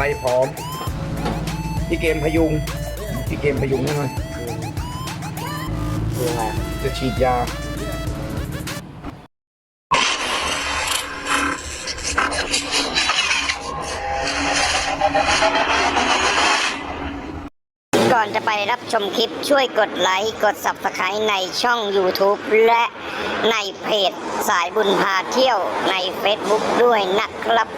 ส่พร้อม พี่เกมพยุง พี่เกมพยุงให้หน่อยคืออะไรจะฉีดยา ก่อนจะไปรับชมคลิปช่วยกดไลค์ กด Subscribe ในช่อง YouTube และในเพจสายบุญพาเที่ยวใน Facebook ด้วยนะครับ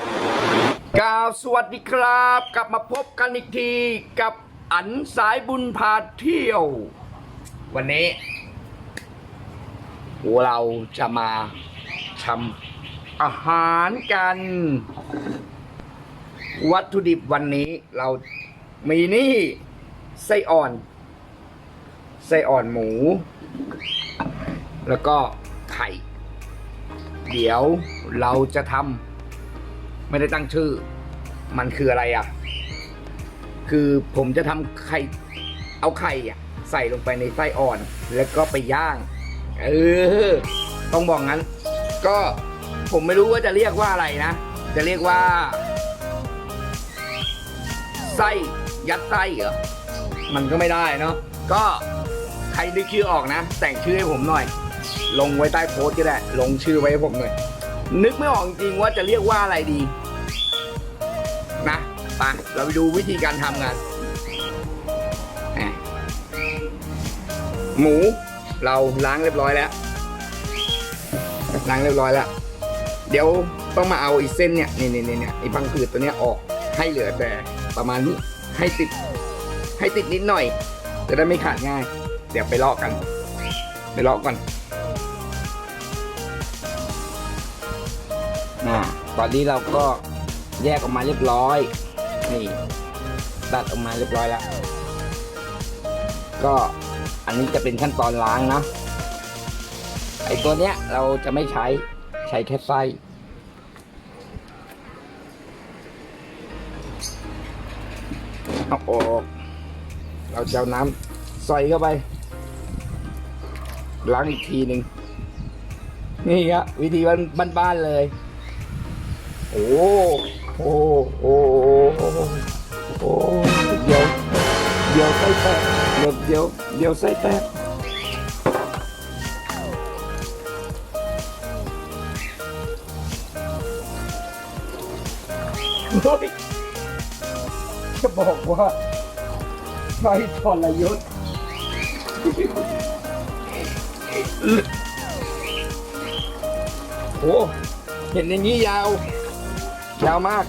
กล่าวสวัสดีครับ กลับมาพบกันอีกทีกับอันสายบุญพาเที่ยว วันนี้ เราจะมาทำอาหารกัน วัตถุดิบวันนี้เรามีนี่ไส้อ่อน ไส้อ่อนหมู แล้วก็ไข่ เดี๋ยวเราจะทำ ไม่ได้ตั้งชื่อ มันคืออะไรอะ คือผมจะทำไข่ เอาไข่อะ ใส่ลงไปในไส้อ่อน แล้วก็ไปย่าง เออ ต้องบอกงั้น ก็ผมไม่รู้ว่าจะเรียกว่าอะไรนะ จะเรียกว่า ไส้ยัดไส้เหรอ มันก็ไม่ได้เนาะ ก็ใครนึกชื่อออกนะ แต่งชื่อให้ผมหน่อย ลงไว้ใต้โพสต์ก็ได้ ลงชื่อไว้ให้ผมหน่อย นึกไม่ออกจริงๆว่าจะเรียกว่าอะไรดี ไปเราไปดูวิธีการทำกันหมูเราล้างเรียบร้อยแล้ว ล้างเรียบร้อยแล้ว เดี๋ยวต้องมาเอาอีเส้นเนี่ยนี่นี่นี่เนี่ยไอ้พังผืดตัวเนี้ยออกให้เหลือแต่ประมาณนี้ให้ติด ให้ติดนิดหน่อย จะได้ไม่ขาดง่าย เดี๋ยวไปลอกกัน ไปลอกก่อนนะตอนนี้เราก็แยกออกมาเรียบร้อย นี่ตัดออกมาเรียบร้อยแล้ว ก็อันนี้จะเป็นขั้นตอนล้างนะไอตัวเนี้ยเราจะไม่ใช้ใช้แค่ไส้เอาออกเราจะเอาน้ำใส่เข้าไป ล้างอีกทีหนึ่งนี่ครับวิธีบ้านๆเลย โอ้ โอ้โอ้โอ้โอ้เดี๋ยวเดี๋ยวไส้แตกเดี๋ยวเดี๋ยวเดี๋ยวไส้แตกเฮ้ยจะบอกว่าไฟทรยศโอ้เห็นอย่างนี้ยาว ยาวมาก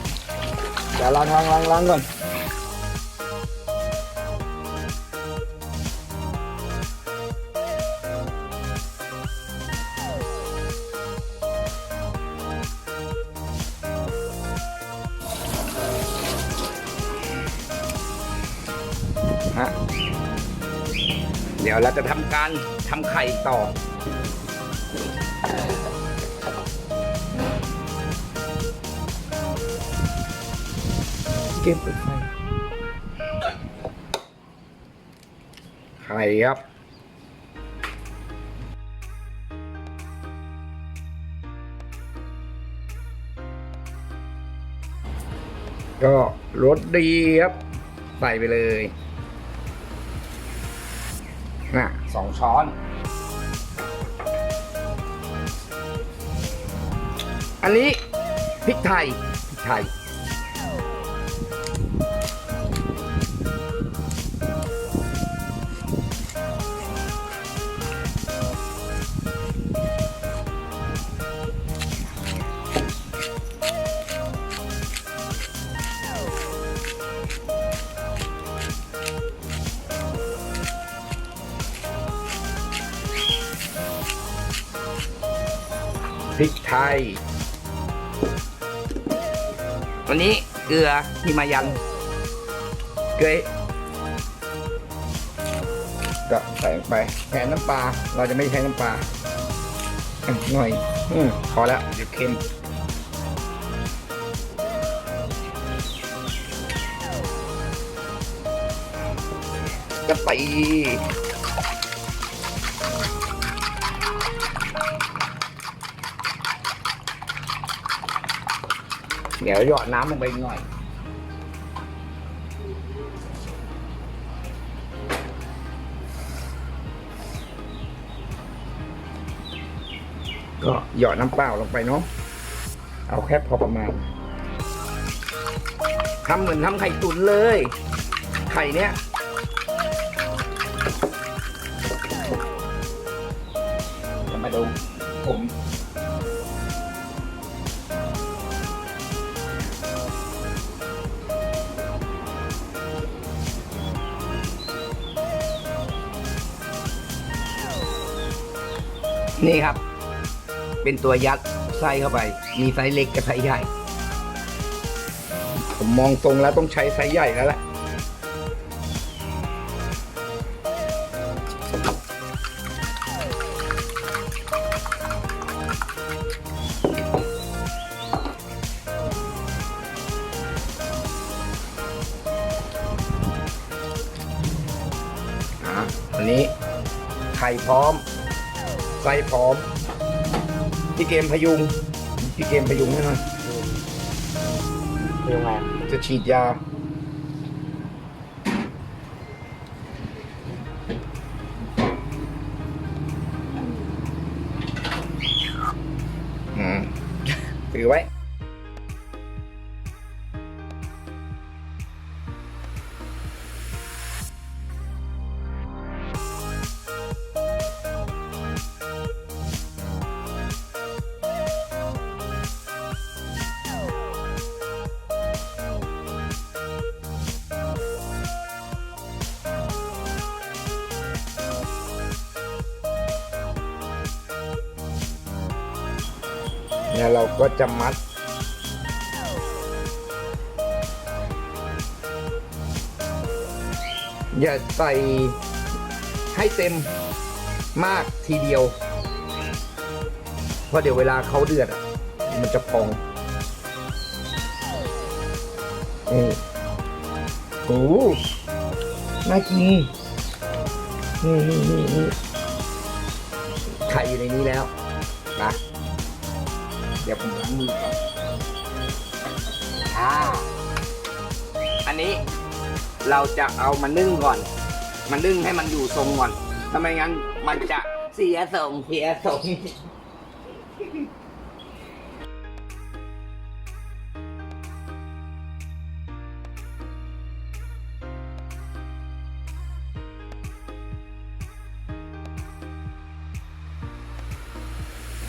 เดี๋ยวล้างล้างล้างล้างก่อนฮะเดี๋ยวเราจะทำการทำไข่ต่อ เก็บไปไข่ไข่ครับก็รสดีครับใส่ไปเลยน่ะสองช้อน อันนี้พริกไทยพริกไทย พริกไทย วันนี้เกลือฮิมายัน เกลือก็ใส่ลงไปแทนน้ำปลา เราจะไม่ใช้น้ำปลาอะหน่อยอมพอแล้วเดี๋ยวเค็มกะปิ เดี๋ยวหยอดน้ำลงไปหน่อย ก็หยอดน้ำเปล่าลงไปเนาะเอาแค่พอประมาณทำเหมือนทำไข่ตุ๋นเลย ไข่เนี้ย นี่ครับ เป็นตัวยัดไส้เข้าไป มีไซส์เล็กกับไซส์ใหญ่ ผมมองตรงแล้วต้องใช้ไซส์ใหญ่แล้วแหละอะอันนี้ไข่พร้อม ไส้พร้อม พี่เกมพยุง พี่เกมพยุงให้หน่อยยังไง จะฉีดยา นี่ยเราก็จะมัด อย่าใส่ให้เต็มมากทีเดียว เพราะเดี๋ยวเวลาเขาเดือดอะ มันจะพองนี่โอ้โหน่ากินนี่นี่นี่ไข่อยู่ในนี้แล้วนะ เดี๋ยวผมล้างมือก่อนอ่าอันนี้เราจะเอามานึ่งก่อน มานึ่งให้มันอยู่ทรงก่อนถ้าไมงั้นมันจะเสียทรงเสียทรง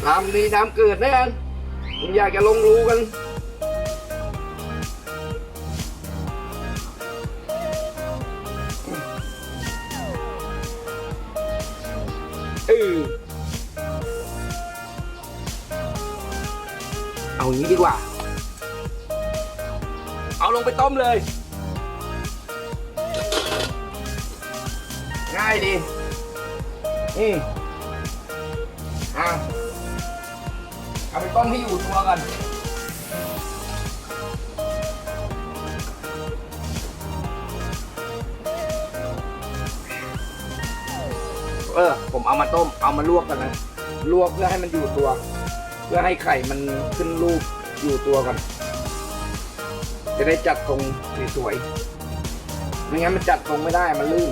ทำดีทำเกิดนะกัน ผมอยากจะลงรูกัน เออเอางี้ดีกว่า เอาลงไปต้มเลย ง่ายดีนี่อะ ต้มให้อยู่ตัวกันเออผมเอามาต้มเอามาลวกกันนะลวกเพื่อให้มันอยู่ตัว เพื่อให้ไข่มันขึ้นรูปอยู่ตัวกัน จะได้จัดทรงสวยๆไม่งั้นมันจัดทรงไม่ได้มันลื่น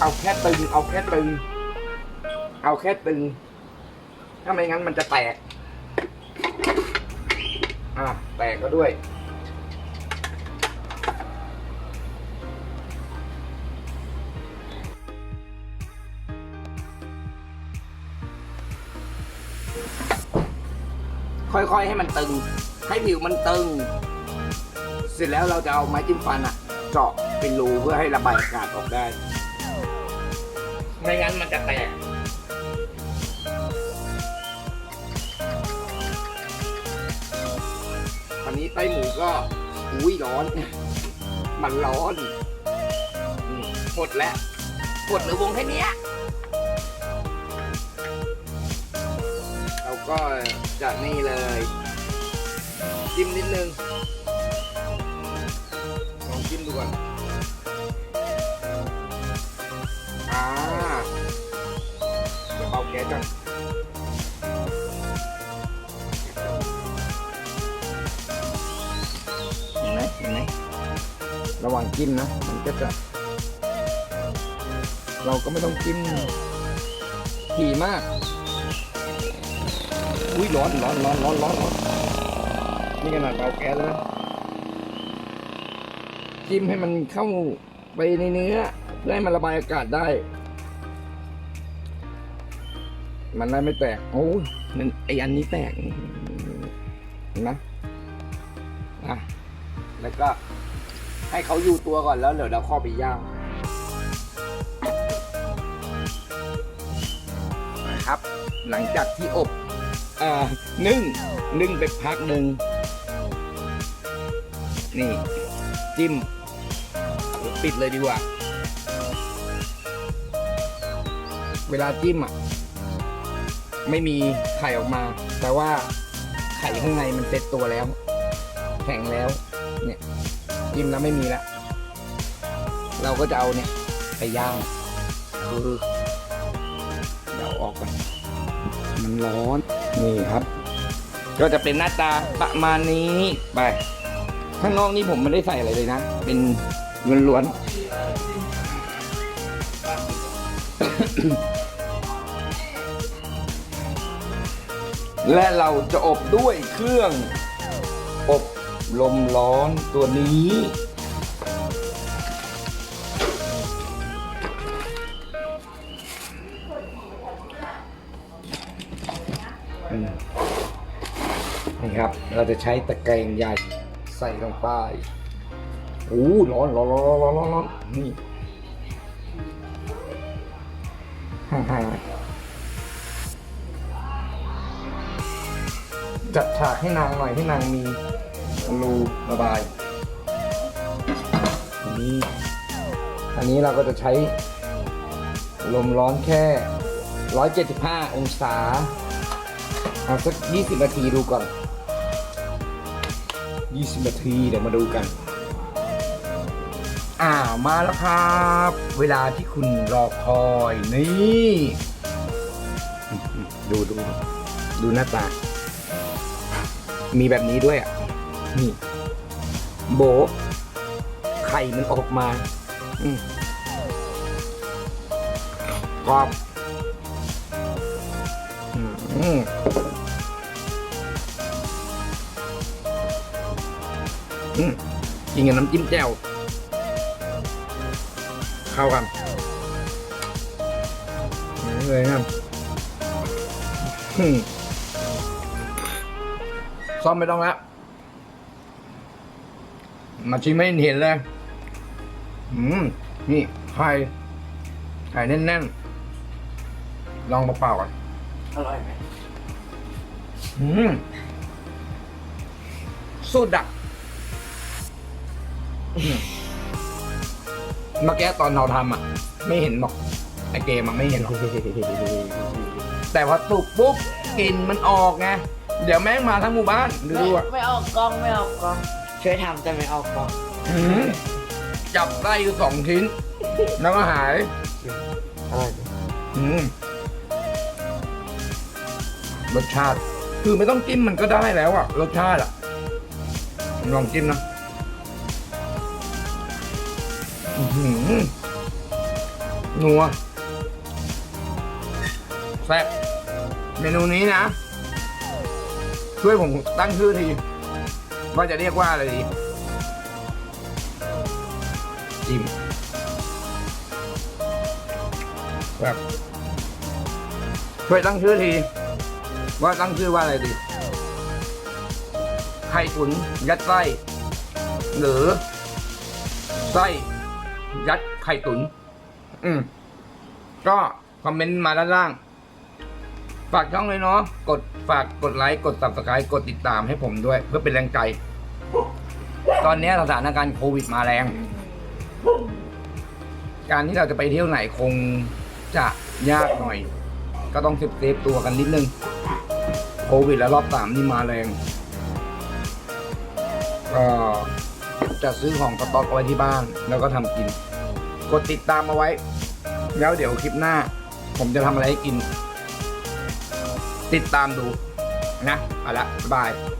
เอาแค่ตึง เอาแค่ตึง เอาแค่ตึง ถ้าไม่งั้นมันจะแตก อะ แตกก็ด้วย ค่อยๆให้มันตึง ให้ผิวมันตึง เสร็จแล้วเราจะเอาไม้จิ้มฟันอะเจาะเป็นรูเพื่อให้ระบายอากาศออกได้ ไม่งั้นมันจะแตกอันนี้ไต้หมูก็อุ้ยร้อน มันร้อนอืมหมดแล้วหมดหรือวงแค่เนี้ย เราก็จะนี่เลยจิ้มนิดนึงลองจิ้มดูก่อน เดี๋ยวเบาแก๊สก่อนเห็นไหมเห็นไหมระหว่างจิ้มนะ มันก็จะ เราก็ไม่ต้องจิ้มถี่มาก อุ้ยร้อนร้อนร้อนร้อนร้อนร้อนนี่ขนาดเบาแก๊สแล้วนะจิ้มให้มันเข้าไปในเนื้อเพื่อให้มันระบายอากาศได้ มันได้ไม่แตก โอ้ยนั่นไออันนี้แตกเห็นไหมอะแล้วก็ให้เขาอยู่ตัวก่อนแล้วเดี๋ยวเราข้าไปย่างนะครับ หลังจากที่อบอ่านึ่งนึ่งไปพักหนึ่งนี่จิ้มปิดเลยดีกว่า เวลาจิ้มอะ ไม่มีไข่ออกมา แต่ว่าไข่ข้างในมันเซ็ตตัวแล้ว แข็งแล้ว เนี่ยจิ้มแล้วไม่มีแล้วเราก็จะเอาเนี่ย ไปย่างคือเดี๋ยวอาออกก่อนมันร้อนนี่ครับ ก็จะเป็นหน้าตาประมาณนี้ไปข้างนอกนี่ผมไม่ได้ใส่อะไรเลยนะ เป็นล้วนๆ และเราจะอบด้วยเครื่อง อบลมร้อนตัวนี้ นี่ครับ เราจะใช้ตะแกรงใหญ่ใส่ลงไปโอ้ร้อนร้อนร้อนร้อนร้อนร้อนร้อนนี่ฮ่า จัดฉากให้นางหน่อยให้นางมีรูระบายอันนี้อันนี้เราก็จะใช้ลมร้อนแค่ 175 องศา เอาสัก 20 นาทีดูก่อน 20 นาทีเดี๋ยวมาดูกันอ้าวมาแล้วครับ เวลาที่คุณรอคอยนี่ ดูดูดูหน้าตา มีแบบนี้ด้วยอะ นี่ โบ ไข่มันออกมา อืมกรอบอืมอืมกินกับน้ำจิ้มแจ่วเข้ากันเลยครับอืม ซ่อมไม่ต้องแล้วมาชิมไม่เห็นเลย อืม นี่ไข่ไข่แน่นๆ ลองเปล่าๆก่อน อร่อยไหมอืมสุดอะอืมเมื่อกี้ตอนเราทำอะ ไม่เห็นหรอกไอเกมมันไม่เห็นหรอกแต่พอตุกปุ๊บกลิ่นมันออกไง เดี๋ยวแม่งมาทั้งหมู่บ้านดูไม่อะไม่ออกกล้องไม่ออกกล้องช่วยทำแต่ไม่ออกกล้องอืมจับไส้อยู่สองชิ้น แล้วก็หายอร่อยไหมอืมรสชาติ คือไม่ต้องจิ้มมันก็ได้แล้วอะรสชาติอะลองจิ้มนะอื้อหือนัวแซ่บเมนูนี้นะ ช่วยผมตั้งชื่อที ว่าจะเรียกว่าอะไรดีจิมแบบช่วยตั้งชื่อที ว่าตั้งชื่อว่าอะไรดีไข่ตุ๋นยัดไส้หรือไส้ยัดไข่ตุ๋นอืมก็คอมเมนต์มาด้านล่าง ฝากช่องเลยเนาะกดฝากกดไลค์กด subscribe กดติดตามให้ผมด้วย เพื่อเป็นแรงใจ ตอนนี้สถานการณ์โควิดมาแรง การที่เราจะไปเที่ยวไหนคงจะยากหน่อย ก็ต้องเซฟเซฟตัวกันนิดนึง โควิดแล้วรอบสามนี่มาแรงก็จะซื้อของสต็อกเอาไว้ที่บ้าน แล้วก็ทำกิน กดติดตามเอาไว้ แล้วเดี๋ยวคลิปหน้า ผมจะทำอะไรให้กิน ติดตามดูนะ เอาละบายบาย